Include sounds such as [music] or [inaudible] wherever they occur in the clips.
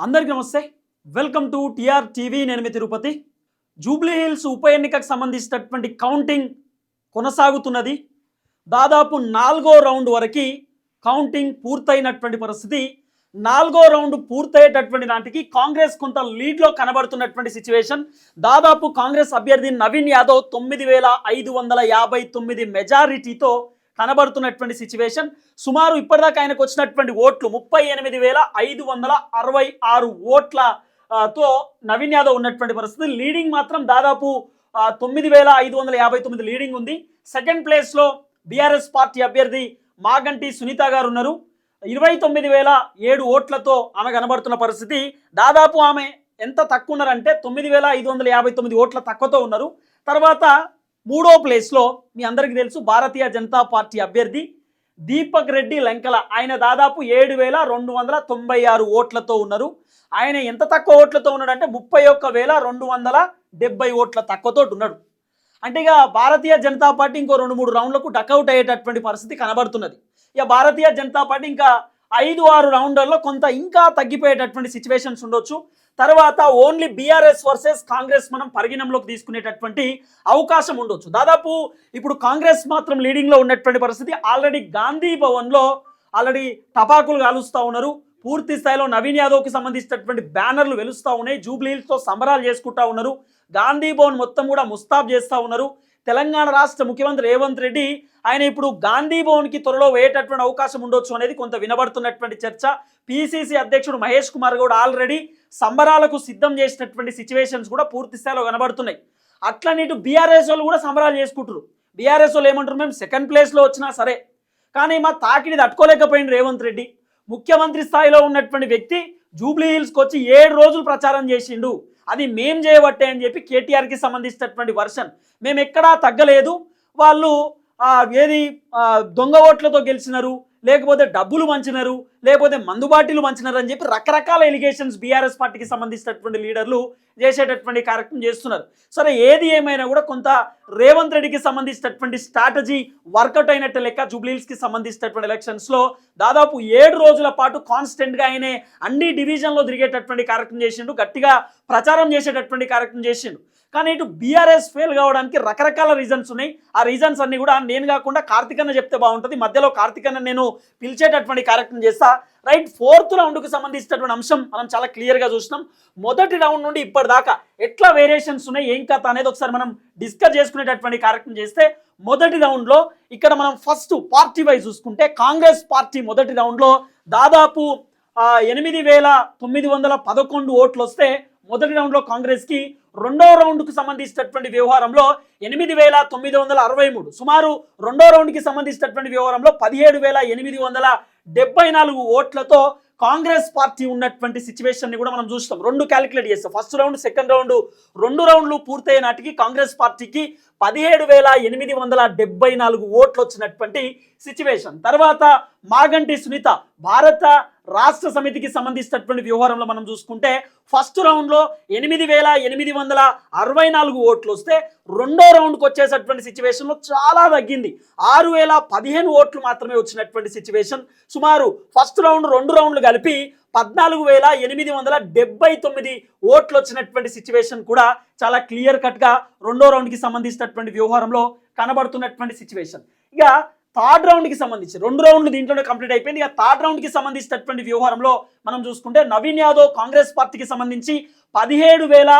అందరికీ నమస్తే. Welcome to TR TV నేను మీ తిరుపతి. జూబ్లీ హిల్స్ ఉప ఎన్నికకు సంబంధించినటువంటి కౌంటింగ్ కొనసాగుతున్నది. దాదాపు నాలుగో రౌండ్ వరకు కౌంటింగ్ పూర్తయినటువంటి పరిస్థితి. నాలుగో రౌండ్ పూర్తయ్యేటటువంటి నాటికి కాంగ్రెస్ కొంత లీడ్లో కనబడుతున్నటువంటి సిచ్యువేషన్ దాదాపు కాంగ్రెస్ అభ్యర్థి నవీన్ యాదవ్ తొమ్మిది వేల ఐదు వందల యాభై తొమ్మిది మెజారిటీతో కనబడుతున్నటువంటి సిచ్యువేషన్. సుమారు ఇప్పటిదాకా ఆయనకు వచ్చినటువంటి ఓట్లు ముప్పై ఎనిమిది వేల ఐదు వందల అరవై ఆరు ఓట్ల తో నవీన్ యాదవ్ ఉన్నటువంటి పరిస్థితి. లీడింగ్ మాత్రం దాదాపు తొమ్మిది వేల ఐదు వందల యాభై తొమ్మిది లీడింగ్ ఉంది. సెకండ్ ప్లేస్లో బీఆర్ఎస్ పార్టీ అభ్యర్థి మాగంటి సునీత గారు ఉన్నారు. ఇరవై తొమ్మిది వేల ఏడు ఓట్లతో ఆమె కనబడుతున్న పరిస్థితి. దాదాపు ఆమె ఎంత తక్కువ ఉన్నారంటే తొమ్మిది వేల ఐదు వందల యాభై తొమ్మిది ఓట్ల తక్కువతో ఉన్నారు. తర్వాత మూడో ప్లేస్లో మీ అందరికీ తెలుసు భారతీయ జనతా పార్టీ అభ్యర్థి దీపక్ రెడ్డి లంకల. ఆయన దాదాపు ఏడు వేల రెండు వందల తొంభై ఆరు ఓట్లతో ఉన్నారు. ఆయన ఎంత తక్కువ ఓట్లతో ఉన్నాడంటే ముప్పై ఒక్క వేల రెండు వందల డెబ్బై ఓట్ల తక్కువతో ఉన్నాడు. అంటే ఇక భారతీయ జనతా పార్టీ ఇంకో రెండు మూడు రౌండ్లకు డకౌట్ అయ్యేటటువంటి పరిస్థితి కనబడుతున్నది. ఇక భారతీయ జనతా పార్టీ ఇంకా ఐదు ఆరు రౌండ్లలో కొంత ఇంకా తగ్గిపోయేటటువంటి సిచ్యువేషన్స్ ఉండొచ్చు. తర్వాత ఓన్లీ బీఆర్ఎస్ వర్సెస్ కాంగ్రెస్ మనం పరిగణంలోకి తీసుకునేటటువంటి అవకాశం ఉండొచ్చు. దాదాపు ఇప్పుడు కాంగ్రెస్ మాత్రం లీడింగ్లో ఉన్నటువంటి పరిస్థితి. ఆల్రెడీ గాంధీ భవన్లో ఆల్రెడీ టపాకులు కాలుస్తూ ఉన్నారు. పూర్తి స్థాయిలో నవీన్ యాదవ్కి సంబంధించినటువంటి బ్యానర్లు వెలుస్తూ ఉన్నాయి. జూబ్లీహిల్స్తో సంబరాలు చేసుకుంటా ఉన్నారు. గాంధీ భవన్ మొత్తం కూడా ముస్తాబ్ చేస్తూ ఉన్నారు. తెలంగాణ రాష్ట్ర ముఖ్యమంత్రి రేవంత్ రెడ్డి ఆయన ఇప్పుడు గాంధీ భవన్కి త్వరలో వేయేటటువంటి అవకాశం ఉండొచ్చు అనేది కొంత వినబడుతున్నటువంటి చర్చ. పిసిసి అధ్యక్షుడు మహేష్ కుమార్ గౌడ్ ఆల్రెడీ సంబరాలకు సిద్ధం చేసినటువంటి సిచ్యువేషన్స్ కూడా పూర్తి స్థాయిలో కనబడుతున్నాయి. అట్లనే ఇటు బీఆర్ఎస్ వాళ్ళు కూడా సంబరాలు చేసుకుంటారు బీఆర్ఎస్ వాళ్ళు ఏమంటారు మేము సెకండ్ ప్లేస్లో వచ్చినా సరే. కానీ మా తాకిడి తట్టుకోలేకపోయింది రేవంత్ రెడ్డి. ముఖ్యమంత్రి స్థాయిలో ఉన్నటువంటి వ్యక్తి జూబ్లీ హిల్స్కి వచ్చి ఏడు రోజులు ప్రచారం చేసిండు. అది మేం చేయబట్టే అని చెప్పి కేటీఆర్కి సంబంధించినటువంటి వర్షన్. మేము ఎక్కడా తగ్గలేదు. వాళ్ళు ఏది దొంగ ఓట్లతో గెలిచినారు. లేకపోతే డబ్బులు మంచినారు లేకపోతే మందుబాటిలు వంచినారు అని చెప్పి రకరకాల ఎలిగేషన్స్ బీఆర్ఎస్ పార్టీకి సంబంధించినటువంటి లీడర్లు చేసేటటువంటి కార్యక్రమం చేస్తున్నారు. సరే ఏది ఏమైనా కూడా కొంత రేవంత్ రెడ్డికి సంబంధించినటువంటి స్ట్రాటజీ వర్కౌట్ అయినట్టు లెక్క జూబ్లీస్కి సంబంధించినటువంటి ఎలక్షన్స్లో దాదాపు ఏడు రోజుల పాటు కాన్స్టెంట్గా ఆయనే అన్ని డివిజన్లో తిరిగేటటువంటి కార్యక్రమం చేసిండు గట్టిగా ప్రచారం చేసేటటువంటి కార్యక్రమం చేసిండు. కానీ ఇటు బీఆర్ఎస్ ఫెయిల్ కావడానికి రకరకాల రీజన్స్ ఉన్నాయి. ఆ రీజన్స్ అన్నీ కూడా నేను కాకుండా కార్తికన్న చెప్తే బాగుంటుంది. మధ్యలో కార్తికన్న నేను పిలిచేటటువంటి కార్యక్రమం చేస్తా. రైట్ ఫోర్త్ రౌండ్కి సంబంధించినటువంటి అంశం మనం చాలా క్లియర్గా చూసినాం. మొదటి రౌండ్ నుండి ఇప్పటిదాకా ఎట్లా వేరియేషన్స్ ఉన్నాయి ఏం కథ అనేది ఒకసారి మనం డిస్కస్ చేసుకునేటటువంటి కార్యక్రమం చేస్తే మొదటి రౌండ్లో ఇక్కడ మనం ఫస్ట్ పార్టీ వైజ్ చూసుకుంటే కాంగ్రెస్ పార్టీ మొదటి రౌండ్లో దాదాపు ఎనిమిది వేల తొమ్మిది వందల పదకొండు ఓట్లు వస్తే మొదటి రౌండ్లో కాంగ్రెస్కి రెండో రౌండ్కు సంబంధించినటువంటి వ్యవహారంలో ఎనిమిది వేల తొమ్మిది వందల అరవై మూడు సుమారు రెండో రౌండ్కి సంబంధించినటువంటి వ్యవహారంలో పదిహేడు వేల ఎనిమిది వందల డెబ్బై నాలుగు ఓట్లతో కాంగ్రెస్ పార్టీ ఉన్నటువంటి సిచ్యువేషన్ని కూడా మనం చూస్తాం. రెండు క్యాలిక్యులేట్ చేస్తాం. ఫస్ట్ రౌండ్ సెకండ్ రౌండ్ రెండు రౌండ్లు పూర్తయ్యే నాటికి కాంగ్రెస్ పార్టీకి పదిహేడు వేల ఎనిమిది వందల డెబ్బై నాలుగు ఓట్లు వచ్చినటువంటి సిచ్యువేషన్. తర్వాత మాగంటి సునీత భారత రాష్ట్ర సమితికి సంబంధించినటువంటి వ్యవహారంలో మనం చూసుకుంటే ఫస్ట్ రౌండ్లో ఎనిమిది వేల ఎనిమిది వందల అరవై నాలుగు ఓట్లు వస్తే రెండో రౌండ్కి వచ్చేటటువంటి సిచ్యువేషన్లో చాలా తగ్గింది. ఆరు వేల పదిహేను ఓట్లు మాత్రమే వచ్చినటువంటి సిచ్యువేషన్. సుమారు ఫస్ట్ రౌండ్ రెండు రౌండ్లు కలిపి పద్నాలుగు వేల ఎనిమిది వందల డెబ్బై తొమ్మిది ఓట్లు వచ్చినటువంటి సిచ్యువేషన్ కూడా చాలా క్లియర్ కట్గా రెండో రౌండ్కి సంబంధించినటువంటి వ్యవహారంలో కనబడుతున్నటువంటి సిచ్యువేషన్. ఇక థర్డ్ రౌండ్కి సంబంధించి రెండు రౌండ్లు దీంట్లోనే కంప్లీట్ అయిపోయింది. ఇక థర్డ్ రౌండ్కి సంబంధించినటువంటి వ్యవహారంలో మనం చూసుకుంటే నవీన్ యాదవ్ కాంగ్రెస్ పార్టీకి సంబంధించి పదిహేడు వేల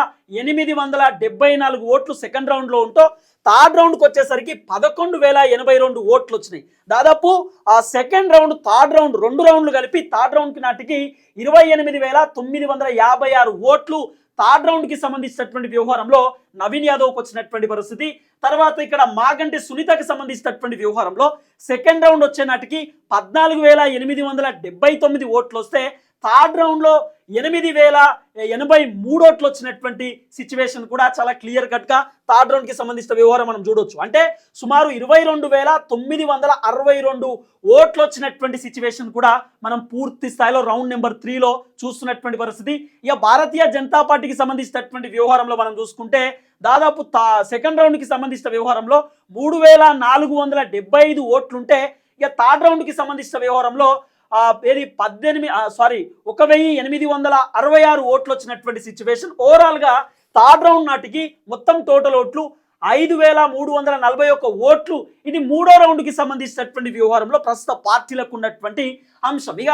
ఎనిమిది వందల డెబ్బై నాలుగు ఓట్లు సెకండ్ రౌండ్లో ఉంటూ థర్డ్ రౌండ్కి వచ్చేసరికి పదకొండు వేల ఎనభై రెండు ఓట్లు వచ్చినాయి. దాదాపు ఆ సెకండ్ రౌండ్ థర్డ్ రౌండ్ రెండు రౌండ్లు కలిపి థర్డ్ రౌండ్కి నాటికి ఇరవై ఎనిమిది వేల తొమ్మిది వందల యాభై ఆరు ఓట్లు థర్డ్ రౌండ్కి సంబంధించినటువంటి వ్యవహారంలో నవీన్ యాదవ్కి వచ్చినటువంటి పరిస్థితి. తర్వాత ఇక్కడ మాగంటి సునీతకి సంబంధించినటువంటి వ్యవహారంలో సెకండ్ రౌండ్ వచ్చే నాటికి పద్నాలుగు వేల ఎనిమిది వందల డెబ్బై తొమ్మిది ఓట్లు వస్తే థర్డ్ రౌండ్లో ఎనిమిది వేల ఎనభై మూడోట్లు వచ్చినటువంటి సిచ్యువేషన్ కూడా చాలా క్లియర్ కట్గా థర్డ్ రౌండ్కి సంబంధించిన వ్యవహారం మనం చూడొచ్చు. అంటే సుమారు ఇరవై రెండు వేల తొమ్మిది వందల అరవై రెండు ఓట్లు వచ్చినటువంటి సిచ్యువేషన్ కూడా మనం పూర్తి స్థాయిలో రౌండ్ నెంబర్ త్రీలో చూస్తున్నటువంటి పరిస్థితి. ఇక భారతీయ జనతా పార్టీకి సంబంధించినటువంటి వ్యవహారంలో మనం చూసుకుంటే దాదాపు తా సెకండ్ రౌండ్కి సంబంధించిన వ్యవహారంలో మూడు వేల నాలుగు వందల డెబ్బై ఐదు ఓట్లుంటే ఇక థర్డ్ రౌండ్కి సంబంధించిన వ్యవహారంలో ఏది పద్దెనిమిది సారీ ఒక వెయ్యి ఎనిమిది వందల అరవై ఆరు ఓట్లు వచ్చినటువంటి సిచ్యువేషన్ ఓవరాల్గా థర్డ్ రౌండ్ నాటికి మొత్తం టోటల్ ఓట్లు ఐదు వేల మూడు వందల నలభై ఒక్క ఓట్లు. ఇది మూడో రౌండ్కి సంబంధించినటువంటి వ్యవహారంలో ప్రస్తుత పార్టీలకు ఉన్నటువంటి అంశం. ఇక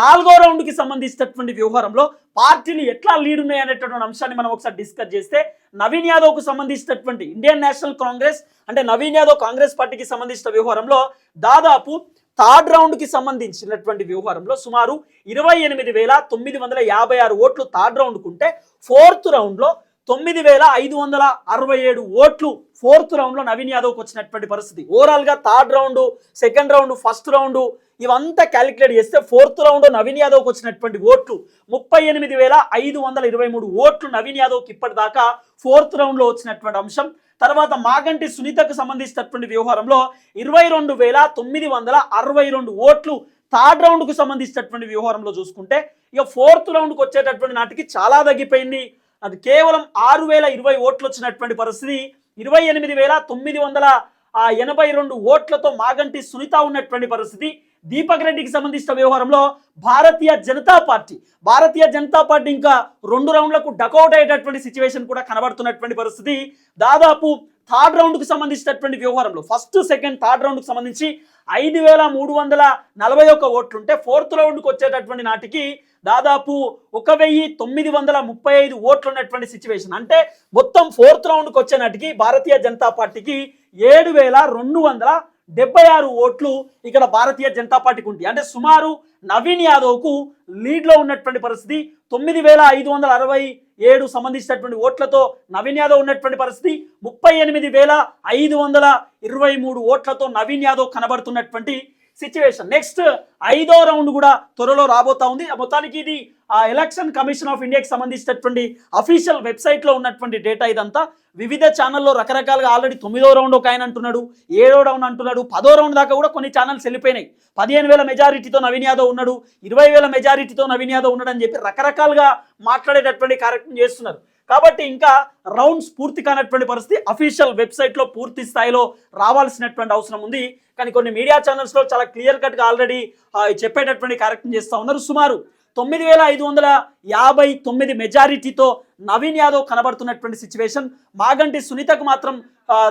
నాలుగో రౌండ్కి సంబంధించినటువంటి వ్యవహారంలో పార్టీలు ఎట్లా లీడ్ ఉన్నాయి అనేటటువంటి అంశాన్ని మనం ఒకసారి డిస్కస్ చేస్తే నవీన్ యాదవ్కు సంబంధించినటువంటి ఇండియన్ నేషనల్ కాంగ్రెస్ అంటే నవీన్ యాదవ్ కాంగ్రెస్ పార్టీకి సంబంధించిన వ్యవహారంలో దాదాపు థర్డ్ రౌండ్కి సంబంధించినటువంటి వ్యవహారంలో సుమారు ఇరవై ఎనిమిది వేల తొమ్మిది వందల యాభై ఆరు ఓట్లు థర్డ్ రౌండ్కు ఉంటే ఫోర్త్ రౌండ్లో తొమ్మిది వేల ఐదు వందల అరవై ఏడు ఓట్లు ఫోర్త్ రౌండ్లో నవీన్ యాదవ్కి వచ్చినటువంటి పరిస్థితి. ఓవరాల్గా third round second round first round ఇవంతా క్యాలిక్యులేట్ చేస్తే ఫోర్త్ రౌండ్ నవీన్ యాదవ్కి వచ్చినటువంటి ఓట్లు ముప్పై ఎనిమిది వేల ఐదు వందల ఇరవై మూడు ఓట్లు నవీన్ యాదవ్కి ఇప్పటిదాకా ఫోర్త్ రౌండ్లో వచ్చినటువంటి అంశం. తర్వాత మాగంటి సునీతకు సంబంధించినటువంటి వ్యవహారంలో ఇరవై రెండు వేల తొమ్మిది వందల అరవై రెండు ఓట్లు థర్డ్ రౌండ్కు సంబంధించినటువంటి వ్యవహారంలో చూసుకుంటే ఇక ఫోర్త్ రౌండ్కి వచ్చేటటువంటి నాటికి చాలా తగ్గిపోయింది. అది కేవలం ఆరు వేల ఇరవై ఓట్లు వచ్చినటువంటి పరిస్థితి. ఇరవై ఎనిమిది వేల తొమ్మిది వందల ఎనభై రెండు ఓట్లతో మాగంటి సునీత ఉన్నటువంటి పరిస్థితి. దీపక్ రెడ్డికి సంబంధించిన వ్యవహారంలో భారతీయ జనతా పార్టీ భారతీయ జనతా పార్టీ ఇంకా రెండు రౌండ్లకు డకౌట్ అయ్యేటటువంటి సిచ్యువేషన్ కూడా కనబడుతున్నటువంటి పరిస్థితి. దాదాపు థర్డ్ రౌండ్కి సంబంధించినటువంటి వ్యవహారంలో ఫస్ట్ సెకండ్ థర్డ్ రౌండ్కి సంబంధించి ఐదు వేల మూడు వందల నలభై ఒక్క ఓట్లుంటే ఫోర్త్ రౌండ్కి వచ్చేటటువంటి నాటికి దాదాపు ఒక వెయ్యి తొమ్మిది వందల ముప్పై ఐదు ఓట్లు ఉన్నటువంటి సిచ్యువేషన్ అంటే మొత్తం ఫోర్త్ రౌండ్కి వచ్చే నాటికి భారతీయ జనతా పార్టీకి ఏడు వేల రెండు వందల డెబ్బై ఆరు ఓట్లు ఇక్కడ భారతీయ జనతా పార్టీకి ఉంది. అంటే సుమారు నవీన్ యాదవ్కు లీడ్లో ఉన్నటువంటి పరిస్థితి తొమ్మిది వేల ఐదు వందల అరవై ఏడు సంబంధించినటువంటి ఓట్లతో నవీన్ యాదవ్ ఉన్నటువంటి పరిస్థితి ముప్పై ఎనిమిది వేల ఐదు వందల ఇరవై మూడు ఓట్లతో నవీన్ యాదవ్ కనబడుతున్నటువంటి సిచ్యువేషన్ నెక్స్ట్ ఐదో రౌండ్ కూడా త్వరలో రాబోతా ఉంది. మొత్తానికి ఇది ఆ ఎలక్షన్ కమిషన్ ఆఫ్ ఇండియాకి సంబంధించినటువంటి అఫీషియల్ వెబ్సైట్లో ఉన్నటువంటి డేటా ఇదంతా. వివిధ ఛానల్లో రకరకాలుగా ఆల్రెడీ తొమ్మిదో రౌండ్ ఒక ఆయన అంటున్నాడు ఏడో రౌండ్ అంటున్నాడు పదో రౌండ్ దాకా కూడా కొన్ని ఛానల్స్ వెళ్ళిపోయినాయి. పదిహేను వేల మెజారిటీతో నవీన్ యాదవ్ ఉన్నాడు ఇరవై వేల మెజారిటీతో నవీన్ యాదవ్ ఉన్నాడు అని చెప్పి రకరకాలుగా మాట్లాడేటటువంటి కార్యక్రమం చేస్తున్నారు. కాబట్టి ఇంకా రౌండ్స్ పూర్తి కానటువంటి పరిస్థితి. అఫీషియల్ వెబ్సైట్లో పూర్తి స్థాయిలో రావాల్సినటువంటి అవసరం ఉంది. కానీ కొన్ని మీడియా ఛానల్స్లో చాలా క్లియర్ కట్గా ఆల్రెడీ చెప్పేటటువంటి కార్యక్రమం చేస్తూ ఉన్నారు. సుమారు తొమ్మిది వేల ఐదు వందల యాభై తొమ్మిది మెజారిటీతో నవీన్ యాదవ్ కనబడుతున్నటువంటి సిచ్యువేషన్ మాగంటి సునీతకు మాత్రం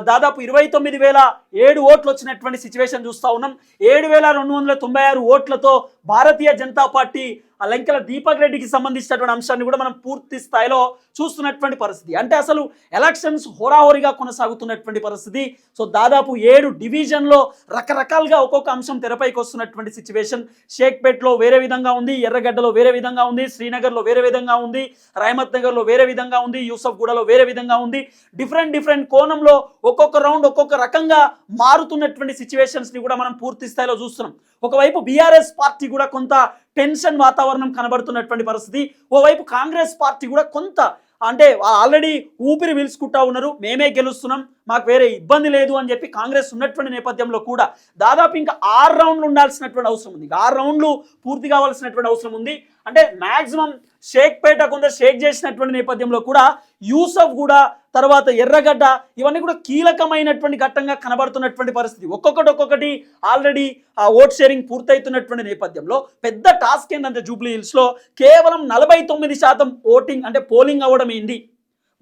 దాదాపు ఇరవై తొమ్మిది వేల ఏడు ఓట్లు వచ్చినటువంటి సిచ్యువేషన్ చూస్తూ ఉన్నాం. ఏడు వేల రెండు వందల తొంభై ఆరు ఓట్లతో భారతీయ జనతా పార్టీ ఆ లెంకల దీపక్ రెడ్డికి సంబంధించినటువంటి అంశాన్ని కూడా మనం పూర్తి స్థాయిలో చూస్తున్నటువంటి పరిస్థితి. అంటే అసలు ఎలక్షన్స్ హోరాహోరీగా కొనసాగుతున్నటువంటి పరిస్థితి. సో దాదాపు ఏడు డివిజన్లో రకరకాలుగా ఒక్కొక్క అంశం తెరపైకి వస్తున్నటువంటి సిచ్యువేషన్. షేక్పేట్లో వేరే విధంగా ఉంది ఎర్రగడ్డలో వేరే విధంగా ఉంది శ్రీనగర్లో వేరే విధంగా ఉంది రాయమత్ నగర్లో వేరే విధంగా ఉంది యూసఫ్ గూడలో వేరే విధంగా ఉంది. డిఫరెంట్ డిఫరెంట్ కోణంలో ఒక్కొక్క రౌండ్ ఒక్కొక్క రకంగా మారుతున్నటువంటి సిచ్యువేషన్స్ని కూడా మనం పూర్తి స్థాయిలో చూస్తున్నాం. ఒకవైపు బీఆర్ఎస్ పార్టీ కూడా కొంత టెన్షన్ వాతావరణం కనబడుతున్నటువంటి పరిస్థితి. ఓవైపు కాంగ్రెస్ పార్టీ కూడా కొంత అంటే ఆల్రెడీ ఊపిరి పీల్చుకుంటా ఉన్నారు. మేమే గెలుస్తున్నాం మాకు వేరే ఇబ్బంది లేదు అని చెప్పి కాంగ్రెస్ ఉన్నటువంటి నేపథ్యంలో కూడా దాదాపు ఇంకా ఆరు రౌండ్లు ఉండాల్సినటువంటి అవసరం ఉంది. ఆరు రౌండ్లు పూర్తి కావాల్సినటువంటి అవసరం ఉంది. అంటే షేక్ పేట కొంత షేక్ చేసినటువంటి నేపథ్యంలో కూడా యూసఫ్ కూడా తర్వాత ఎర్రగడ్డ ఇవన్నీ కూడా కీలకమైనటువంటి ఘట్టంగా కనబడుతున్నటువంటి పరిస్థితి. ఒక్కొక్కటి ఒక్కొక్కటి ఆల్రెడీ ఆ ఓట్ షేరింగ్ పూర్తవుతున్నటువంటి నేపథ్యంలో పెద్ద టాస్క్ ఏంటంటే జూబ్లీ హిల్స్లో కేవలం నలభై తొమ్మిది శాతం ఓటింగ్ అంటే పోలింగ్ అవ్వడం ఏంటి?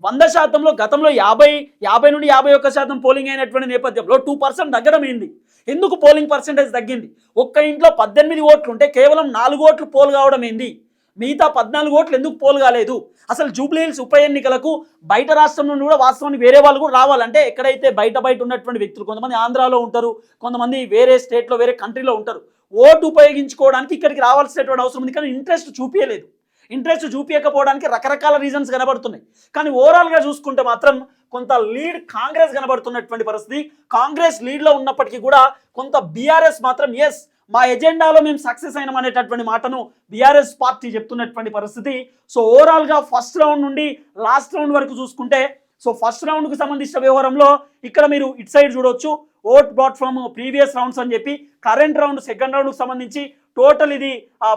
వంద శాతంలో గతంలో యాభై యాభై నుండి యాభై ఒక్క శాతం పోలింగ్ అయినటువంటి నేపథ్యంలో టూ పర్సెంట్ తగ్గడం ఏంది ఎందుకు పోలింగ్ పర్సెంటేజ్ తగ్గింది? ఒక్క ఇంట్లో పద్దెనిమిది ఓట్లు ఉంటే కేవలం నాలుగు ఓట్లు పోల్ కావడం ఏంది మిగతా పద్నాలుగు ఓట్లు ఎందుకు పోల్ కాలేదు అసలు జూబ్లీహిల్స్ ఉప ఎన్నికలకు బయట రాష్ట్రం నుండి కూడా వాస్తవానికి వేరే వాళ్ళు కూడా రావాలంటే ఎక్కడైతే బయట బయట ఉన్నటువంటి వ్యక్తులు కొంతమంది ఆంధ్రాలో ఉంటారు కొంతమంది వేరే స్టేట్లో వేరే కంట్రీలో ఉంటారు ఓటు ఉపయోగించుకోవడానికి ఇక్కడికి రావాల్సినటువంటి అవసరం ఉంది. కానీ ఇంట్రెస్ట్ చూపించలేదు ఇంట్రెస్ట్ చూపించకపోవడానికి రకరకాల రీజన్స్ కనబడుతున్నాయి. కానీ ఓవరాల్గా చూసుకుంటే మాత్రం కొంత లీడ్ కాంగ్రెస్ కనబడుతున్నటువంటి పరిస్థితి. కాంగ్రెస్ లీడ్లో ఉన్నప్పటికీ కూడా కొంత బీఆర్ఎస్ మాత్రం ఎస్ మా ఎజెండాలో మేము సక్సెస్ అయినాం అనేటటువంటి మాటను బీఆర్ఎస్ పార్టీ చెప్తున్నటువంటి పరిస్థితి. సో ఓవరాల్గా ఫస్ట్ రౌండ్ నుండి లాస్ట్ రౌండ్ వరకు చూసుకుంటే సో ఫస్ట్ రౌండ్కి సంబంధించిన వ్యవహారంలో ఇక్కడ మీరు ఇట్ సైడ్ చూడొచ్చు. Vote platform from previous rounds అని చెప్పి కరెంట్ రౌండ్ సెకండ్ రౌండ్కి సంబంధించి టోటల్ ఇది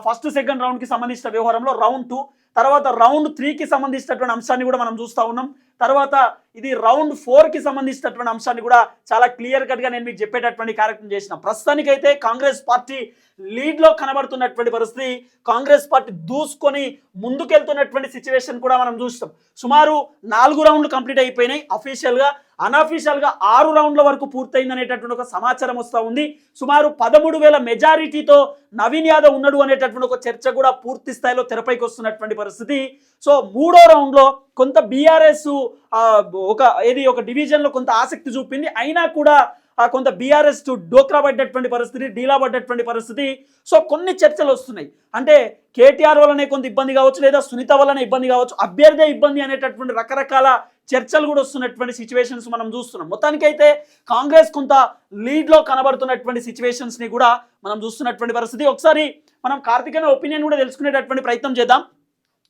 ఫస్ట్ సెకండ్ రౌండ్కి సంబంధించిన వ్యవహారంలో రౌండ్ టూ తర్వాత రౌండ్ త్రీకి సంబంధించినటువంటి అంశాన్ని కూడా మనం చూస్తూ ఉన్నాం. తర్వాత ఇది రౌండ్ ఫోర్కి సంబంధించినటువంటి అంశాన్ని కూడా చాలా క్లియర్ కట్గా నేను మీకు చెప్పేటటువంటి కార్యక్రమం చేసిన. ప్రస్తుతానికైతే కాంగ్రెస్ పార్టీ లీడ్లో కనబడుతున్నటువంటి పరిస్థితి. కాంగ్రెస్ పార్టీ దూసుకొని ముందుకెళ్తున్నటువంటి సిచ్యువేషన్ కూడా మనం చూస్తాం. సుమారు నాలుగు రౌండ్లు కంప్లీట్ అయిపోయినాయి. అఫీషియల్గా అన్అఫీషియల్గా ఆరు రౌండ్ల వరకు పూర్తయింది అనేటటువంటి ఒక సమాచారం వస్తూ ఉంది. సుమారు పదమూడు వేల మెజారిటీతో నవీన్ యాదవ్ ఉన్నాడు అనేటటువంటి ఒక చర్చ కూడా పూర్తి స్థాయిలో తెరపైకి వస్తున్నటువంటి పరిస్థితి. సో మూడో రౌండ్లో కొంత బీఆర్ఎస్ ఒక ఏది ఒక డివిజన్లో కొంత ఆసక్తి చూపింది. అయినా కూడా కొంత బీఆర్ఎస్ డోక్రా పడ్డటువంటి పరిస్థితి డీలా పడ్డటువంటి పరిస్థితి. సో కొన్ని చర్చలు వస్తున్నాయి. అంటే కేటీఆర్ వల్లనే కొంత ఇబ్బంది కావచ్చు లేదా సునీత వల్లనే ఇబ్బంది కావచ్చు అభ్యర్థే ఇబ్బంది అనేటటువంటి రకరకాల చర్చలు కూడా వస్తున్నటువంటి సిచ్యువేషన్స్ మనం చూస్తున్నాం. మొత్తానికైతే కాంగ్రెస్ కొంత లీడ్లో కనబడుతున్నటువంటి సిచ్యువేషన్స్ని కూడా మనం చూస్తున్నటువంటి పరిస్థితి. ఒకసారి మనం కార్తికేయ ఒపీనియన్ కూడా తెలుసుకునేటటువంటి ప్రయత్నం చేద్దాం.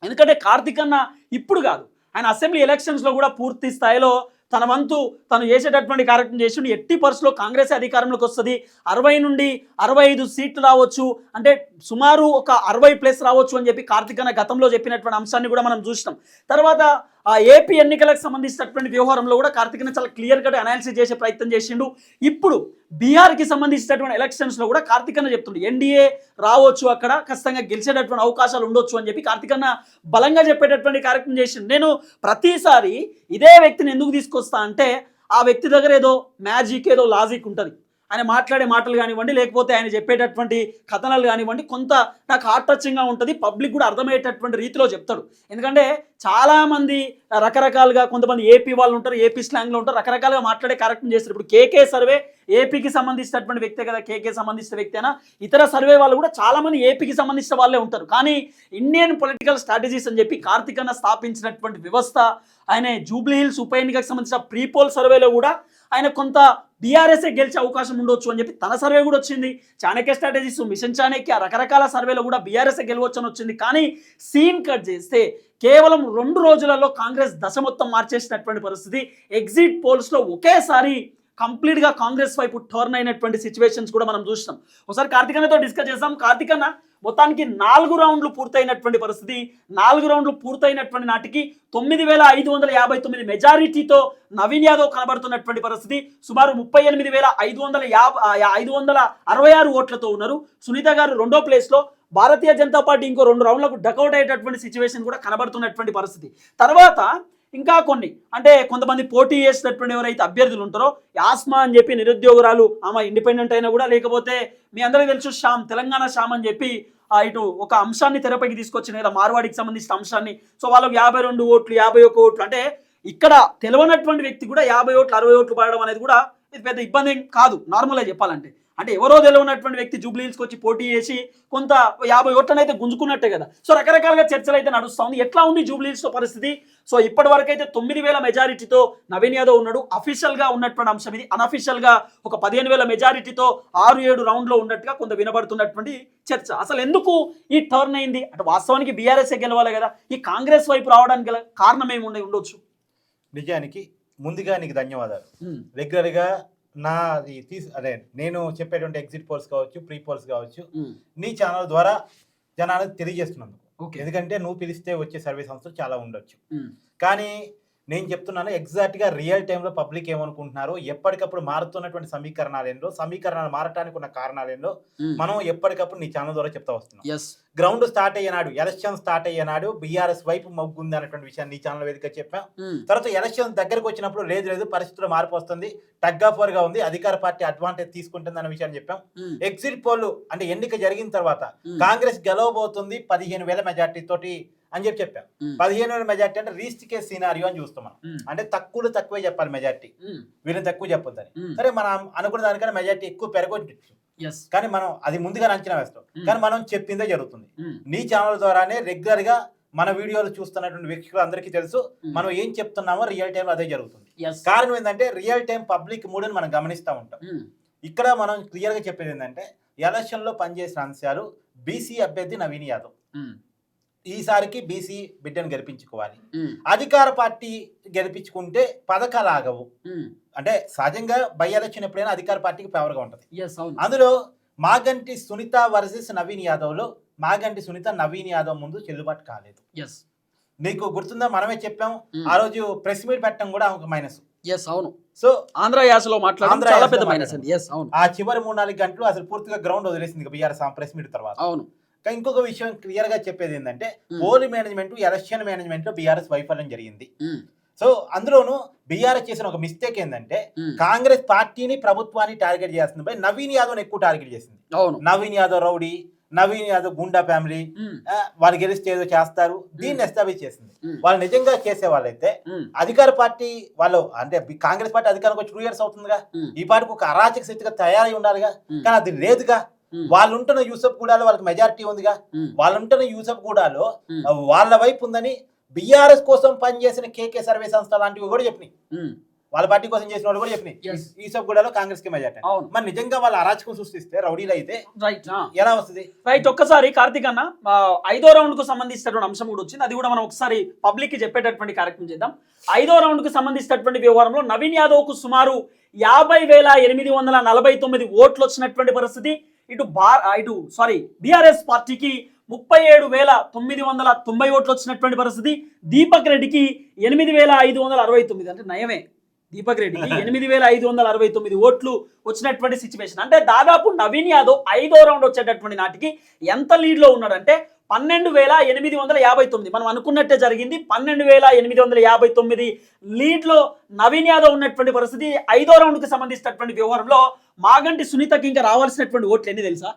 ఎందుకంటే కార్తిక్ అన్న ఇప్పుడు కాదు. ఆయన అసెంబ్లీ ఎలక్షన్స్లో కూడా పూర్తి స్థాయిలో తన వంతు తను చేసేటటువంటి కార్యక్రమం చేసి ఎట్టి పరిస్థితిలో కాంగ్రెస్ అధికారంలోకి వస్తుంది. అరవై నుండి అరవై ఐదు సీట్లు రావచ్చు. అంటే సుమారు ఒక అరవై ప్లస్ రావచ్చు అని చెప్పి కార్తిక్ అన్న గతంలో చెప్పినటువంటి అంశాన్ని కూడా మనం చూసినాం. తర్వాత ఆ ఏపీ ఎన్నికలకు సంబంధించినటువంటి వ్యవహారంలో కూడా కార్తిక్ చాలా క్లియర్ కట్ అనాలిసిస్ చేసే ప్రయత్నం చేసిండు. ఇప్పుడు బీహార్కి సంబంధించినటువంటి ఎలక్షన్స్లో కూడా కార్తిక్ అన్న చెప్తుండు ఎన్డీఏ రావచ్చు అక్కడ ఖచ్చితంగా గెలిచేటటువంటి అవకాశాలు ఉండొచ్చు అని చెప్పి కార్తిక్ అన్న బలంగా చెప్పేటటువంటి కార్యక్రమం చేసిండు. నేను ప్రతిసారి ఇదే వ్యక్తిని ఎందుకు తీసుకొస్తా అంటే ఆ వ్యక్తి దగ్గర ఏదో మ్యాజిక్ ఏదో లాజిక్ ఉంటుంది. ఆయన మాట్లాడే మాటలు కానివ్వండి లేకపోతే ఆయన చెప్పేటటువంటి కథనాలు కానివ్వండి కొంత నాకు హార్ట్ టచింగ్గా ఉంటుంది పబ్లిక్ కూడా అర్థమయ్యేటటువంటి రీతిలో చెప్తాడు. ఎందుకంటే చాలామంది రకరకాలుగా కొంతమంది ఏపీ వాళ్ళు ఉంటారు ఏపీ స్లాంగ్లో ఉంటారు రకరకాలుగా మాట్లాడే కార్యక్రమం చేస్తారు. ఇప్పుడు కేకే సర్వే ఏపీకి సంబంధించినటువంటి వ్యక్తే కదా కేకే సంబంధించిన వ్యక్తి అయినా ఇతర సర్వే వాళ్ళు కూడా చాలామంది ఏపీకి సంబంధించిన వాళ్ళే ఉంటారు. కానీ ఇండియన్ పొలిటికల్ స్ట్రాటజీస్ అని చెప్పి కార్తిక్ అన్న స్థాపించినటువంటి వ్యవస్థ ఆయన జూబ్లీ హిల్స్ ఉప ఎన్నికకు సంబంధించిన ప్రీపోల్ సర్వేలో కూడా ఆయన కొంత బీఆర్ఎస్ఏ గెలిచే అవకాశం ఉండొచ్చు అని చెప్పి తన సర్వే కూడా వచ్చింది. చాణక్య స్ట్రాటజీస్ మిషన్ చాణక్య రకరకాల సర్వేలో కూడా బీఆర్ఎస్ఏ గెలవచ్చు అని వచ్చింది. కానీ సీన్ కట్ చేస్తే కేవలం రెండు రోజులలో కాంగ్రెస్ దశ మొత్తం మార్చేసినటువంటి పరిస్థితి. ఎగ్జిట్ పోల్స్లో ఒకేసారి కంప్లీట్గా కాంగ్రెస్ వైపు టర్న్ అయినటువంటి సిచ్యువేషన్స్ కూడా మనం చూసినాం. ఒకసారి కార్తికన్నతో డిస్కస్ చేద్దాం. కార్తికన్న మొత్తానికి నాలుగు రౌండ్లు పూర్తయినటువంటి పరిస్థితి. నాలుగు రౌండ్లు పూర్తయినటువంటి నాటికి తొమ్మిది వేల ఐదు వందల యాభై తొమ్మిది మెజారిటీతో నవీన్ యాదవ్ కనబడుతున్నటువంటి పరిస్థితి. సుమారు ముప్పై ఎనిమిది వేల ఐదు వందల యాభై ఐదు వందల అరవై ఆరు ఓట్లతో ఉన్నారు. సునీత గారు రెండో ప్లేస్లో భారతీయ జనతా పార్టీ ఇంకో రెండు రౌండ్లకు డకౌట్ అయ్యేటటువంటి సిచ్యువేషన్ కూడా కనబడుతున్నటువంటి పరిస్థితి. తర్వాత ఇంకా కొన్ని. అంటే కొంతమంది పోటీ చేసినటువంటి ఎవరైతే అభ్యర్థులు ఉంటారో యాస్మా అని చెప్పి నిరుద్యోగురాలు ఆమె ఇండిపెండెంట్ అయినా కూడా లేకపోతే మీ అందరికీ తెలుసు శ్యామ్ తెలంగాణ శ్యామ్ అని చెప్పి ఇటు ఒక అంశాన్ని తెరపైకి తీసుకొచ్చిన కదా మార్వాడికి సంబంధించిన అంశాన్ని. సో వాళ్ళకు యాభై రెండు ఓట్లు యాభై ఒక్క ఓట్లు. అంటే ఇక్కడ తెలియనటువంటి వ్యక్తి కూడా యాభై ఓట్లు అరవై ఓట్లు పడడం అనేది కూడా ఇది పెద్ద ఇబ్బంది కాదు. నార్మల్గా చెప్పాలంటే. అంటే ఎవరో తెలియనటువంటి వ్యక్తి జూబ్లీ హిల్స్కి వచ్చి పోటీ చేసి కొంత యాభై ఓట్లను అయితే గుంజుకున్నట్టే కదా. సో రకరకాలుగా చర్చలు అయితే నడుస్తూ ఉంది. ఎట్లా ఉంది జూబ్లీ హిల్స్లో పరిస్థితి? సో ఇప్పటి వరకు అయితే తొమ్మిది వేల మెజారిటీతో నవీన్ యాదవ్ ఉన్నాడు. అఫీషియల్గా ఉన్నటువంటి అంశం ఇది. అనఫీషియల్గా ఒక పదిహేను వేల మెజారిటీతో ఆరు ఏడు రౌండ్లో ఉన్నట్టుగా కొంత వినబడుతున్నటువంటి చర్చ. అసలు ఎందుకు ఈ టర్న్ అయింది? అంటే వాస్తవానికి బీఆర్ఎస్ గెలవాలి కదా. ఈ కాంగ్రెస్ వైపు రావడానికి గల కారణం ఏమి ఉండే ఉండొచ్చు? నిజానికి ముందుగా నీకు ధన్యవాదాలు. రెగ్యులర్గా నా తీసు అదే నేను చెప్పేటువంటి ఎగ్జిట్ పోల్స్ కావచ్చు ప్రీ పోల్స్ కావచ్చు నీ ఛానల్ ద్వారా జనాలకు తెలియజేస్తున్నందుకు. ఓకే. ఎందుకంటే నువ్వు పిలిస్తే వచ్చే సర్వే సంస్థలు చాలా ఉండొచ్చు. కానీ నేను చెప్తున్నాను ఎగ్జాక్ట్గా రియల్ టైంలో పబ్లిక్ ఏమనుకుంటున్నారో ఎప్పటికప్పుడు మారుతున్నటువంటి సమీకరణాలు ఏంటో సమీకరణాలు మారటానికి ఉన్న కారణాలు ఏంటో మనం ఎప్పటికప్పుడు నీ ఛానల్ ద్వారా చెప్తా వస్తున్నాం. గ్రౌండ్ స్టార్ట్ అయ్యేనాడు ఎలక్షన్ స్టార్ట్ అయ్యేనాడు బీఆర్ఎస్ వైపు మొగ్గుంది అన్నటువంటి విషయాన్ని నీ ఛానల్ వేదిక చెప్పాం. తర్వాత ఎలక్షన్ దగ్గరకు వచ్చినప్పుడు లేదు లేదు పరిస్థితులు మార్పు వస్తుంది టగ్గాఫోర్గా ఉంది అధికార పార్టీ అడ్వాంటేజ్ తీసుకుంటుంది అన్న విషయాన్ని చెప్పాం. ఎగ్జిట్ పోల్ అంటే ఎన్నిక జరిగిన తర్వాత కాంగ్రెస్ గెలవబోతుంది పదిహేను వేల మెజార్టీ తోటి అని చెప్పి చెప్పాం. పదిహేను వేల మెజార్టీ అంటే రీస్ట్ కేస్ సినారియో అని చూస్తాం మనం. అంటే తక్కువలో తక్కువే చెప్పాలి మెజార్టీ. వీళ్ళని తక్కువ చెప్పొద్దని. సరే మనం అనుకున్న దానికన్నా మెజార్టీ ఎక్కువ పెరగొచ్చు. కానీ మనం అది ముందుగా అంచనా వేస్తాం. కానీ మనం చెప్పిందే జరుగుతుంది. నీ ఛానల్ ద్వారానే రెగ్యులర్గా మన వీడియోలు చూస్తున్నటువంటి వ్యక్తులు అందరికీ తెలుసు మనం ఏం చెప్తున్నామో రియల్ టైంలో అదే జరుగుతుంది. కారణం ఏంటంటే రియల్ టైం పబ్లిక్ మూడని మనం గమనిస్తూ ఉంటాం. ఇక్కడ మనం క్లియర్గా చెప్పేది ఏంటంటే ఎలక్షన్లో పనిచేసిన అంశాలు బీసీ అభ్యర్థి నవీన్ యాదవ్. ఈసారికి బీసీ బిడ్డను గెలిపించుకోవాలి. అధికార పార్టీ గెలిపించుకుంటే పథకాలు ఆగవు. అంటే సహజంగా బై ఎలక్షన్ ఎప్పుడైనా అధికార పార్టీకి ఫేవర్గా ఉంటుంది. అందులో మాగంటి సునీత వర్సెస్ నవీన్ యాదవ్లో మాగంటి సునీత నవీన్ యాదవ్ ముందు చెల్లుబాటు కాలేదు. నీకు గుర్తుందా? మనమే చెప్పాం. ఆ రోజు ప్రెస్ మీట్ పెట్టడం కూడా ఒక మైనస్. ఎస్ అవును. సో ఆంధ్ర యాసలో యాసలో పెద్ద మైనస్ మాట్లాడడం. అండి. ఎస్ అవును. ఆ చివరి మూడు నాలుగు గంటలు అసలు పూర్తిగా గ్రౌండ్ వదిలేసింది బీఆర్ఎస్ ప్రెస్ మీట్ తర్వాత. అవును. కానీ ఇంకొక విషయం క్లియర్గా చెప్పేది ఏంటంటే. పోలి మేనేజ్మెంట్ ఎలక్షన్ మేనేజ్మెంట్లో బీఆర్ఎస్ వైఫల్యం జరిగింది. సో అందులోనూ బీఆర్ఎస్ చేసిన ఒక మిస్టేక్ ఏంటంటే కాంగ్రెస్ పార్టీని ప్రభుత్వాన్ని టార్గెట్ చేస్తుంది. పోయి నవీన్ యాదవ్ ఎక్కువ టార్గెట్ చేసింది. నవీన్ యాదవ్ రౌడీ నవీన్ యాదవ్ గుండా ఫ్యామిలీ వాళ్ళు గెలిస్తే ఏదో చేస్తారు. దీన్ని ఎస్టాబ్లిష్ చేసింది. వాళ్ళు నిజంగా చేసే వాళ్ళైతే అధికార పార్టీ వాళ్ళు అంటే కాంగ్రెస్ పార్టీ అధికారంకి వచ్చి టూ ఇయర్స్ అవుతుందిగా. ఈ పార్టీకి ఒక అరాచక స్థితిగా తయారై ఉండాలిగా. కానీ అది లేదుగా. వాళ్ళు ఉంటున్న యూసఫ్ గూడాలో వాళ్ళకి మెజారిటీ ఉందిగా. వాళ్ళు ఉంటున్న యూసఫ్ గూడాలో వాళ్ళ వైపు ఉందని బీఆర్ఎస్ కోసం పనిచేసిన కేకే సర్వే సంస్థ లాంటివి కూడా చెప్పినాయి. వాళ్ళ పార్టీ కోసం చేసిన వాళ్ళు కూడా చెప్పినాయి. యూసఫ్ గూడాలో కాంగ్రెస్కి మెజారిటీ మరి నిజంగా వాళ్ళు అరాచకం సృష్టిస్తే రౌడీలు అయితే రైట్ ఎలా వస్తుంది? రైట్ ఒక్కసారి కార్తీక్ అన్న ఐదో రౌండ్కు సంబంధించినటువంటి అంశం కూడా వచ్చింది. అది కూడా మనం ఒకసారి పబ్లిక్కి చెప్పేటటువంటి కార్యక్రమం చేద్దాం. ఐదో రౌండ్కు సంబంధించినటువంటి వ్యవహారంలో నవీన్ యాదవ్కు సుమారు యాభై వేల ఎనిమిది వందల నలభై తొమ్మిది ఓట్లు వచ్చినటువంటి పరిస్థితి. ఇటు బార్ ఇటు సారీ బీఆర్ఎస్ పార్టీకి ముప్పై ఏడు వేల తొమ్మిది వందల తొంభై ఓట్లు వచ్చినటువంటి పరిస్థితి. దీపక్ రెడ్డికి ఎనిమిది వేల ఐదు వందల అరవై తొమ్మిది. అంటే నయమే. దీపక్ రెడ్డికి [laughs] ఎనిమిది వేల ఐదు వందల అరవై తొమ్మిది ఓట్లు వచ్చినటువంటి సిచ్యువేషన్ అంటే దాదాపు నవీన్ యాదవ్ ఐదో రౌండ్ వచ్చేటటువంటి నాటికి ఎంత లీడ్లో ఉన్నాడంటే పన్నెండు వేల ఎనిమిది వందల యాభై తొమ్మిది. మనం అనుకున్నట్టే జరిగింది. పన్నెండు వేల ఎనిమిది వందల యాభై తొమ్మిది లీడ్లో నవీన్ యాదవ్ ఉన్నటువంటి పరిస్థితి ఐదో రౌండ్కి సంబంధించినటువంటి వ్యవహారంలో మాగంటి సునీతకి ఇంకా రావాల్సినటువంటి ఓట్లు ఎన్ని తెలుసా?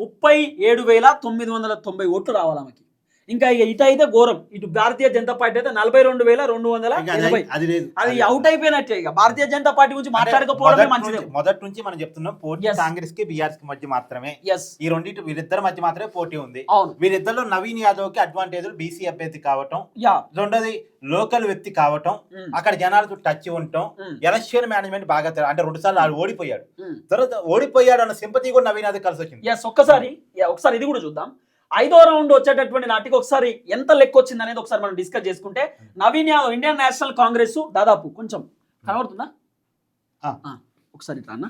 ముప్పై ఏడు వేల తొమ్మిది వందల తొంభై ఓట్లు రావాలి ఆమెకి. ఇంకా ఇక ఇటు అయితే ఘోరం. ఇటు భారతీయ జనతా పార్టీ అయితే నలభై రెండు వేల రెండు వందల అది- లేదు. అది అవుట్ అయిపోయినట్టే ఇక. భారతీయ జనతా పార్టీ గురించి మాట్లాడకపోవడమే మొదటి మంచిది. నుంచి- మొదటి నుంచి మనం చెప్తున్నాం పోటీ. కాంగ్రెస్కి బీఆర్ఎస్కి మధ్య మాత్రమే. ఎస్ ఈ రెండింటి వీరిద్దరి మధ్య మాత్రమే పోటీ ఉంది. అవును. వీరిద్దరిలో నవీన్ యాదవ్కి అడ్వాంటేజ్ బీసీ అభ్యర్థి కావటం యా. రెండోది లోకల్ వ్యక్తి కావటం ఉమ్, అక్కడ జనాలతో టచ్ ఉండటం ఉమ్, ఎలక్షన్ మేనేజ్మెంట్ బాగా అంటే రెండు సార్లు ఆడు ఓడిపోయాడు. ఉమ్. తర్వాత ఓడిపోయాడు అన్న సింపతి కూడా నవీన్ యాదవ్ కలిసి వచ్చింది. ఒక్కసారి ఒకసారి ఇది కూడా చూద్దాం. ఐదో రౌండ్ వచ్చేటటువంటి నాటికి ఒకసారి ఎంత లెక్క వచ్చింది అనేది ఒకసారి మనం డిస్కస్ చేసుకుంటే నవీన్ యాదవ్ ఇండియన్ నేషనల్ కాంగ్రెస్ దాదాపు కొంచెం కనబడుతుందా? ఒకసారి అన్న.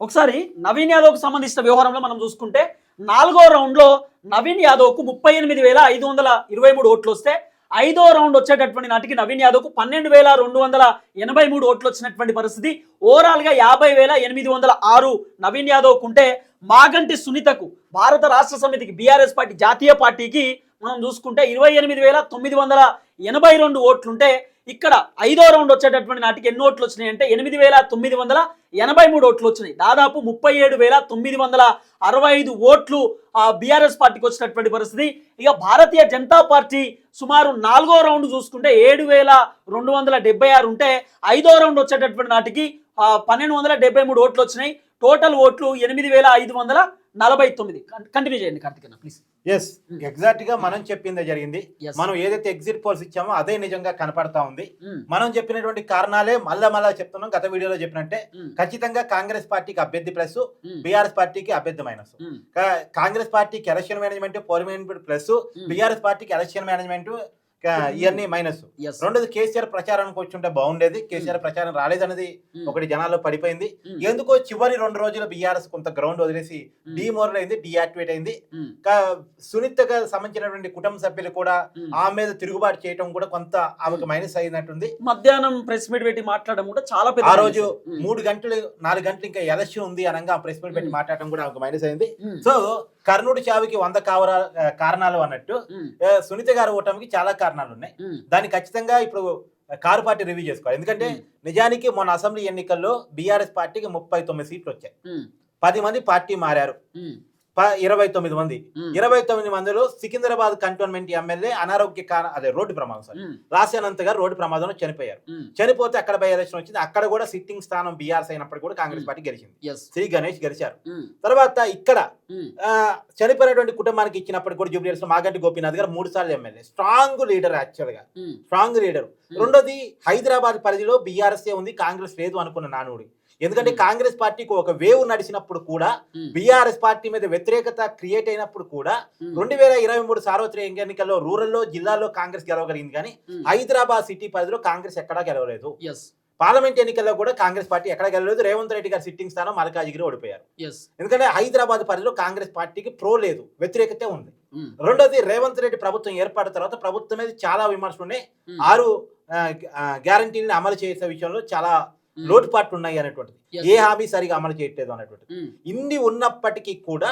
ఒకసారి నవీన్ యాదవ్కి సంబంధించిన వ్యవహారంలో మనం చూసుకుంటే నాలుగో రౌండ్లో నవీన్ యాదవ్కు ముప్పై ఎనిమిది వేల ఐదు వందల ఇరవై మూడు ఓట్లు వస్తే ఐదో రౌండ్ వచ్చేటటువంటి నాటికి నవీన్ యాదవ్కు పన్నెండు వేల రెండు వందల ఎనభై మూడు ఓట్లు వచ్చినటువంటి పరిస్థితి. ఓవరాల్గా యాభై వేల ఎనిమిది వందల ఆరు నవీన్ యాదవ్కు ఉంటే మాగంటి సునీతకు భారత రాష్ట్ర సమితికి బీఆర్ఎస్ పార్టీ జాతీయ పార్టీకి మనం చూసుకుంటే ఇరవై ఎనిమిది వేల తొమ్మిది వందల ఎనభై రెండు ఓట్లుంటే ఇక్కడ ఐదో రౌండ్ వచ్చేటటువంటి నాటికి ఎన్ని ఓట్లు వచ్చినాయి అంటే ఎనిమిది వేల తొమ్మిది వందల ఎనభై మూడు ఓట్లు వచ్చినాయి. దాదాపు ముప్పై ఏడు వేల తొమ్మిది వందల అరవై ఐదు ఓట్లు ఆ బీఆర్ఎస్ పార్టీకి వచ్చినటువంటి పరిస్థితి. ఇక భారతీయ జనతా పార్టీ సుమారు నాలుగో రౌండ్ చూసుకుంటే ఏడు వేల రెండు వందల డెబ్బై ఆరు ఉంటే ఐదో రౌండ్ వచ్చేటటువంటి నాటికి పన్నెండు వందల డెబ్బై మూడు ఓట్లు వచ్చినాయి. టోటల్ ఓట్లు ఎనిమిది వేల ఐదు వందల నలభై తొమ్మిది. కంటిన్యూ చేయండి కార్తికేయ ప్లీజ్. ఎస్ ఎగ్జాక్ట్గా మనం చెప్పిందే జరిగింది. మనం ఏదైతే ఎగ్జిట్ పోల్స్ ఇచ్చామో అదే నిజంగా కనపడతా ఉంది. మనం చెప్పినటువంటి కారణాలే మళ్ళా మళ్ళా చెప్తున్నాం. గత వీడియోలో చెప్పినట్టే ఖచ్చితంగా కాంగ్రెస్ పార్టీకి అభ్యర్థి ప్లస్ బీఆర్ఎస్ పార్టీకి అభ్యర్థి మైనస్ కాంగ్రెస్ పార్టీకి election management poll management plus BRS పార్టీకి ఎలక్షన్ మేనేజ్మెంట్ ఇవన్నీ మైనస్. రెండోది కేసీఆర్ ప్రచారానికి వచ్చుంటే బాగుండేది. కేసీఆర్ ప్రచారం రాలేదన్నది ఒకటి జనాల్లో పడిపోయింది. ఎందుకో చివరి రెండు రోజులు బీఆర్ఎస్ కొంత గ్రౌండ్ వదిలేసి డిమోరల్ అయింది డియాక్టివేట్ అయింది. సునీతగా సంబంధించినటువంటి కుటుంబ సభ్యులు కూడా ఆమె మీద తిరుగుబాటు చేయడం కూడా కొంత ఆమెకు మైనస్ అయినట్టుంది. మధ్యాహ్నం ప్రెస్ మీట్ పెట్టి మాట్లాడడం కూడా చాలా పెద్ద ఆ రోజు. మూడు గంటలు నాలుగు గంటలు ఇంకా ఎలక్షన్ ఉంది అనగా ప్రెస్ మీట్ పెట్టి. మాట్లాడడం కూడా ఆమెకు మైనస్ అయింది. సో కర్ణుడి చావుకి వంద కావరా కారణాలు అన్నట్టు సునీత గారు ఓటమికి చాలా కారణాలు ఉన్నాయి. దాన్ని ఖచ్చితంగా ఇప్పుడు కారు పార్టీ రివ్యూ చేసుకోవాలి ఎందుకంటే. నిజానికి మొన్న అసెంబ్లీ ఎన్నికల్లో బీఆర్ఎస్ పార్టీకి ముప్పై తొమ్మిది సీట్లు వచ్చాయి. పది మంది పార్టీ మారారు ఇరవై తొమ్మిది మంది. ఇరవై తొమ్మిది మందిలో సికింద్రాబాద్ కంటోన్మెంట్ ఎమ్మెల్యే అనారోగ్య కారణ అదే రోడ్డు ప్రమాదం సార్. రాశానంత్ గారు రోడ్డు ప్రమాదంలో చనిపోయారు. చనిపోతే అక్కడ బై ఎలక్షన్ వచ్చింది అక్కడ కూడా సిట్టింగ్ స్థానం బీఆర్ఎస్ అయినప్పుడు కూడా కాంగ్రెస్. పార్టీ గెలిచింది శ్రీ గణేష్ గెలిచారు. తర్వాత ఇక్కడ చనిపోయినటువంటి కుటుంబానికి ఇచ్చినప్పుడు కూడా జూబ్లీస్ మాగంటి గోపీనాథ్ గారు మూడు సార్లు ఎమ్మెల్యే స్ట్రాంగ్ లీడర్ యాక్చువల్గా. Strong leader. రెండోది హైదరాబాద్ పరిధిలో బీఆర్ఎస్ ఉంది కాంగ్రెస్ లేదు అనుకున్న నానుడి ఎందుకంటే ఉమ్. కాంగ్రెస్ పార్టీకి ఒక వేవ్ నడిచినప్పుడు కూడా ఉమ్. బీఆర్ఎస్ పార్టీ మీద వ్యతిరేకత క్రియేట్ అయినప్పుడు కూడా ఉమ్. రెండు వేల ఇరవై మూడు సార్వత్రిక ఎన్నికల్లో రూరల్లో జిల్లాల్లో కాంగ్రెస్ గెలవగలిగింది కానీ. హైదరాబాద్ సిటీ పరిధిలో కాంగ్రెస్ ఎక్కడా గెలవలేదు. పార్లమెంట్ ఎన్నికల్లో కూడా కాంగ్రెస్ పార్టీ ఎక్కడ గెలవలేదు. రేవంత్ రెడ్డి గారి సిట్టింగ్ స్థానం మల్కాజిగిరి ఓడిపోయారు. ఎందుకంటే హైదరాబాద్ పరిధిలో కాంగ్రెస్ పార్టీకి ప్రో లేదు. వ్యతిరేకతే ఉంది. రెండోది రేవంత్ రెడ్డి ప్రభుత్వం ఏర్పడిన తర్వాత ప్రభుత్వం మీద చాలా విమర్శలు ఉన్నాయి. ఆరు గ్యారంటీని అమలు చేసే విషయంలో చాలా లోటుపాట్లు ఉన్నాయి అనేటువంటిది. ఏ హామీ సరిగా అమలు చేయట్లేదు అనేటువంటిది. ఇన్ని ఉన్నప్పటికీ కూడా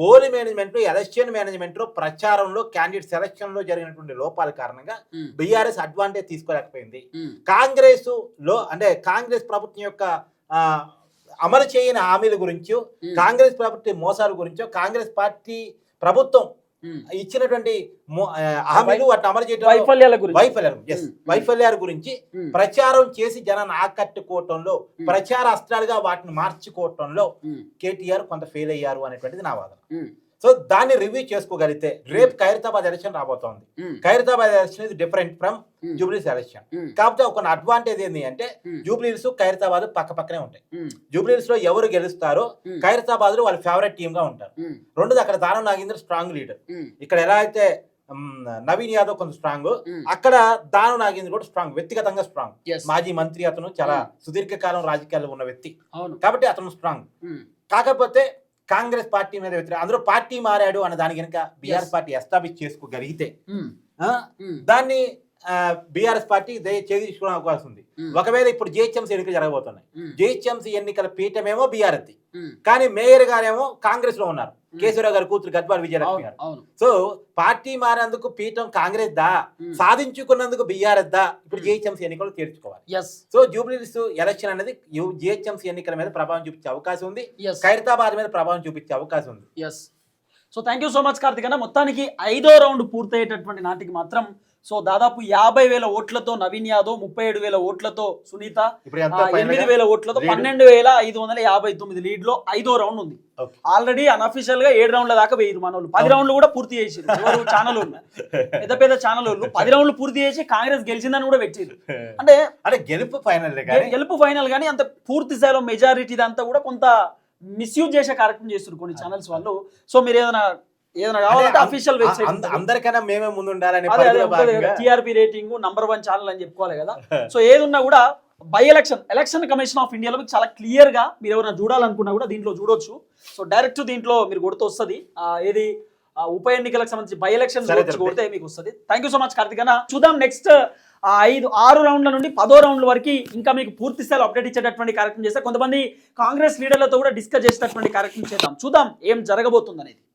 పోలి మేనేజ్మెంట్ ఎలక్షన్ మేనేజ్మెంట్లో ప్రచారంలో క్యాండిడేట్ సెలక్షన్లో జరిగినటువంటి లోపాల కారణంగా బీఆర్ఎస్ అడ్వాంటేజ్ తీసుకోలేకపోయింది. కాంగ్రెస్లో అంటే కాంగ్రెస్ ప్రభుత్వం యొక్క అమలు చేయని హామీల గురించి కాంగ్రెస్ ప్రభుత్వ మోసాల గురించో కాంగ్రెస్ పార్టీ ప్రభుత్వం. ఇచ్చినటువంటి హామీలు వాటిని అమలు చేయడం వైఫల్యాల గురించి. వైఫల్యాలు yes, ఉమ్, వైఫల్యాల గురించి ప్రచారం చేసి జనాన్ని ఆకట్టుకోవటంలో. ప్రచార అస్త్రాలుగా వాటిని మార్చుకోవటంలో కేటీఆర్ కొంత ఫెయిల్ అయ్యారు అనేటువంటిది నా వాదన. సో దాన్ని రివ్యూ చేసుకోగలిగితే రేపు ఖైరతాబాద్ ఎలక్షన్ రాబోతోంది. ఉమ్, ఖైరతాబాద్ ఎలక్షన్ ఇది different from Jubilees election. Um, కాకపోతే ఒక అడ్వాంటేజ్ ఏంటి అంటే జూబ్లీస్ ఖైరతాబాద్ పక్క పక్కనే ఉంటాయి. జూబ్లీస్లో ఎవరు గెలుస్తారో ఖైరతాబాద్లో వాళ్ళ ఫేవరెట్ టీమ్గా ఉంటారు. రెండోది అక్కడ దానం నాగేంద్ర స్ట్రాంగ్ లీడర్ ఇక్కడ ఎలా అయితే నవీన్ యాదవ్ కొంచెం స్ట్రాంగ్ అక్కడ దానం నాగేంద్ర కూడా స్ట్రాంగ్ వ్యక్తిగతంగా స్ట్రాంగ్. మాజీ మంత్రి అతను చాలా Hmm. సుదీర్ఘకాలం రాజకీయాల్లో ఉన్న వ్యక్తి. కాబట్టి అతను స్ట్రాంగ్ కాకపోతే కాంగ్రెస్ పార్టీ మీద వ్యతిరేక అందరూ పార్టీ మారాడు అన్న దాని కనుక బీఆర్. పార్టీ ఎస్టాబ్లిష్ చేసుకోగలిగితే. ఆ, ఉమ్, దాన్ని బీఆర్ఎస్ పార్టీ చేయించుకునే అవకాశం ఉంది. ఒకవేళ ఇప్పుడు జిహెచ్ఎంసీ ఎన్నికలు జరగబోతున్నాయి. జిహెచ్ఎంసీ ఎన్నికల పీఠమేమో బీఆర్ఎస్ కానీ మేయర్ గారేమో కాంగ్రెస్లో ఉన్నారు. కేసీఆర్ గారి కూతురు గద్వాల్ విజయలక్ష్మి గారు. సో పార్టీ మారేందుకు పీఠం కాంగ్రెస్ దా సాధించుకున్నందుకు బీఆర్ఎస్ దా ఇప్పుడు. జిహెచ్ఎంసీ ఎన్నికలు తీర్చుకోవాలి. సో జూబ్లీస్ ఎలక్షన్ అనేది జిహెచ్ఎంసీ ఎన్నికల మీద ప్రభావం చూపించే అవకాశం ఉంది. ఖైరతాబాద్ మీద ప్రభావం చూపించే అవకాశం ఉంది. So thank you so much Karthik అన్న. మొత్తానికి ఐదో రౌండ్ పూర్తయ్యేటటువంటి నాటికి మాత్రం సో దాదాపు యాభై వేల ఓట్లతో నవీన్ యాదవ్ ముప్పై ఏడు వేల ఓట్లతో సునీత ఎనిమిది? వేల ఓట్లతో. పన్నెండు వేల ఐదు వందల యాభై తొమ్మిది లీడ్లో ఐదో రౌండ్ ఉంది. ఆల్రెడీ అన్అఫీషియల్గా ఏడు రౌండ్ల దాకా వేయరు మన వాళ్ళు. పది. రౌండ్లు కూడా పూర్తి చేసిరు ఎవరు ఛానల్ [laughs] పెద్ద పెద్ద ఛానల్ వాళ్ళు. పది రౌండ్లు పూర్తి చేసి కాంగ్రెస్ గెలిచిందని కూడా పెట్టిరు అంటే అంటే గెలుపు ఫైనల్ గెలుపు ఫైనల్ కానీ అంత పూర్తి స్థాయిలో మెజారిటీ అంతా కూడా కొంత మిస్యూజ్ చేసే కార్యక్రమం చేస్తారు కొన్ని ఛానల్స్ వాళ్ళు. సో మీరు ఏదైనా ఏదైనా కావాలంటే అఫీషియల్ వెబ్సైట్ అందరికన్నా మేమే ముందు ఉండాలని TRP rating number one channel అని చెప్పుకోవాలి కదా. [laughs] సో ఏది ఉన్నా కూడా by election election commission of ఇండియాలో మీకు చాలా క్లియర్గా మీరు ఎవరైనా చూడాలనుకున్నా కూడా దీంట్లో చూడొచ్చు. సో డైరెక్ట్ దీంట్లో మీరు కొడుతూ వస్తుంది. ఏది? ఉప ఎన్నికలకు సంబంధించి బై ఎలక్షన్. కొడితే మీకు వస్తుంది. Thank you so much Karthik అన్న. చూద్దాం నెక్స్ట్ ఐదు ఆరు రౌండ్ల నుండి పదో రౌండ్ల వరకు ఇంకా మీకు పూర్తి స్థాయిలో అప్డేట్ ఇచ్చేటటువంటి కార్యక్రమం చేస్తే కొంతమంది కాంగ్రెస్ లీడర్లతో కూడా డిస్కస్ చేసేటటువంటి కార్యక్రమం చేద్దాం. చూద్దాం ఏం జరగబోతుంది అనేది